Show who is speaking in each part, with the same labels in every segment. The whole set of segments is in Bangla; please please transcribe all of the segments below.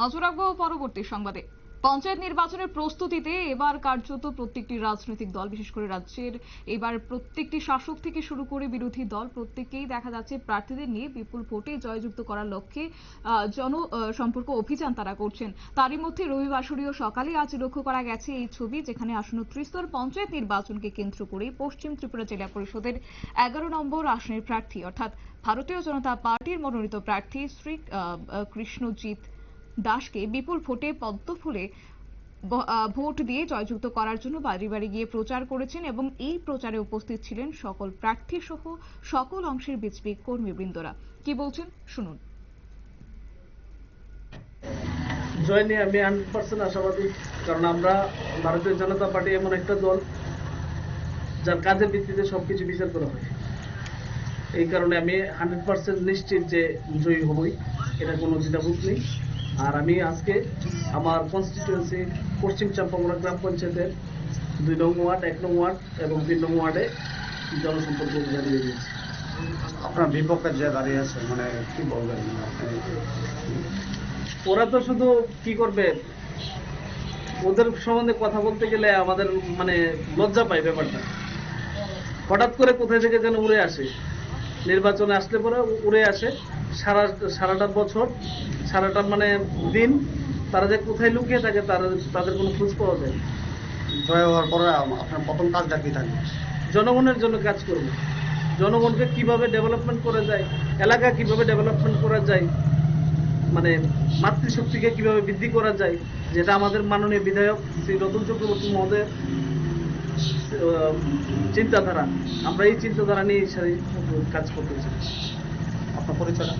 Speaker 1: নজর রাখব পরবর্তী সংবাদে। পঞ্চায়েত নির্বাচনের প্রস্তুতিতে এবার কার্যত প্রত্যেকটি রাজনৈতিক দল বিশেষ করে রাজ্যের এবার প্রত্যেকটি শাসক থেকে শুরু করে বিরোধী দল প্রত্যেককেই দেখা যাচ্ছে প্রার্থীদের নিয়ে বিপুল ভোটে জয়যুক্ত করার লক্ষ্যে আহ, জন সম্পর্ক অভিযান তারা করছেন। তারই মধ্যে রবিবাসরীয় সকালে আজ লক্ষ্য করা গেছে এই ছবি যেখানে আসন্ন ত্রিস্তর পঞ্চায়েত নির্বাচনকে কেন্দ্র করে পশ্চিম ত্রিপুরা জেলা পরিষদের এগারো নম্বর আসনের প্রার্থী অর্থাৎ ভারতীয় জনতা পার্টির মনোনীত প্রার্থী শ্রী কৃষ্ণজিৎ দাসকে বিপুল ভোটে পদ্ম ফুলে ভোট দিয়ে জয়যুক্ত করার জন্য বাড়ি বাড়ি গিয়ে প্রচার করেছেন এবং এই প্রচারে উপস্থিত ছিলেন সকল প্রার্থী সহ সকল অংশের বিজেপি কর্মীবৃন্দরা। কি বলছেন? শুনুন।
Speaker 2: জয় নিয়ে আমি হান্ড্রেড পার্সেন্ট আশাবাদী, কারণ আমরা ভারতীয় জনতা পার্টি এমন একটা দল যার কাজের ভিত্তিতে সবকিছু বিচার করা হয়। এই কারণে আমি হান্ড্রেড পার্সেন্ট নিশ্চিত যে জয়ী হবই, এটা কোনো দ্বিধাবোধ নেই। আর আমি আজকে আমার কনস্টিটিউয়েন্সি পশ্চিম চাম্পামোড়া গ্রাম পঞ্চায়েতের দুই নং ওয়ার্ড এক নং ওয়ার্ড এবং তিন নং ওয়ার্ডে জনসম্পর্ক অভিযান দিয়ে দিয়েছি
Speaker 3: আপনার বিপক্ষে যে দাঁড়িয়ে আছে মানে কি বলবেন
Speaker 2: ওরা তো শুধু কি করবে? ওদের সম্বন্ধে কথা বলতে গেলে আমাদের মানে লজ্জা পায় ব্যাপারটা। হঠাৎ করে কোথায় থেকে যেন উড়ে আসে। নির্বাচনে আসলে পরে উড়ে আসে। সারা সারাটা বছর সারাটা মানে দিন তারা যে কোথায় লুকিয়ে থাকে তারা তাদের কোনো খোঁজ পাওয়া যায়।
Speaker 3: জয় হওয়ার পরে আপনার প্রথম কাজটা কি থাকবে
Speaker 2: জনগণের জন্য কাজ করব। জনগণকে কীভাবে ডেভেলপমেন্ট করা যায় এলাকা কীভাবে ডেভেলপমেন্ট করা যায় মানে মাতৃশক্তিকে কীভাবে বৃদ্ধি করা যায় যেটা আমাদের মাননীয় বিধায়ক শ্রী রতন চক্রবর্তী মহোদয়ের চিন্তাধারা। আমরা এই চিন্তাধারা নিয়ে কাজ করতে
Speaker 3: আপনার পরিচয়টা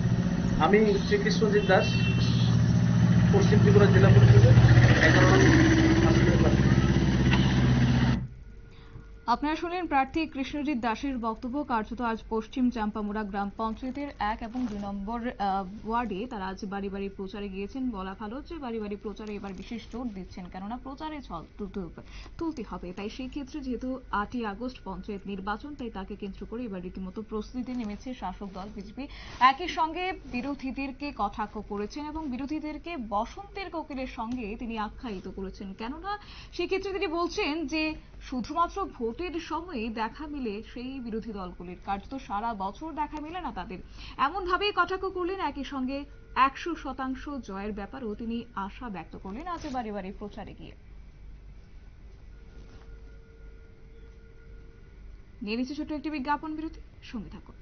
Speaker 2: আমি শ্রীকৃষ্ণজিৎ দাস পশ্চিম ত্রিপুরা জেলা পরিষদের এগারো নং আসনের প্রার্থী।
Speaker 1: আপনারা শুনলেন প্রার্থী কৃষ্ণজিৎ দাসের বক্তব্য, কার্যত আজ পশ্চিম চাম্পামুড়া গ্রাম পঞ্চায়েতের এক এবং দুই নম্বর ওয়ার্ডে তারা আজ বাড়ি বাড়ি প্রচারে গিয়েছেন, বলা ভালো যে বাড়ি বাড়ি প্রচারে এবার বিশেষ জোর দিচ্ছেন, কেননা প্রচারে ছল তুলতে হবে- তাই সেই ক্ষেত্রে যেহেতু আটই আগস্ট পঞ্চায়েত নির্বাচন, তাই তাকে কেন্দ্র করে এবার রীতিমতো প্রস্তুতি নেমেছে শাসক দল, বিজেপি। একই সঙ্গে বিরোধীদেরকে কটাক্ষ করেছেন এবং বিরোধীদেরকে বসন্তের কোকিলের সঙ্গে তিনি আখ্যায়িত করেছেন। কেননা সেক্ষেত্রে তিনি বলছেন যে, শুধুমাত্র ভোটের সময়ে দেখা মিলে সেই বিরোধী দলগুলির। কার্য তো সারা বছর দেখা মিলে না তাদের। এমন ভাবেই কটাক্ষ করলেন একই সঙ্গে একশো শতাংশ জয়ের ব্যাপারেও তিনি আশা ব্যক্ত করলেন আজ বারে বারে প্রচারে গিয়ে। নিয়ে নিচ্ছে ছোট্ট একটি বিজ্ঞাপন বিরতি। সঙ্গে থাকুন।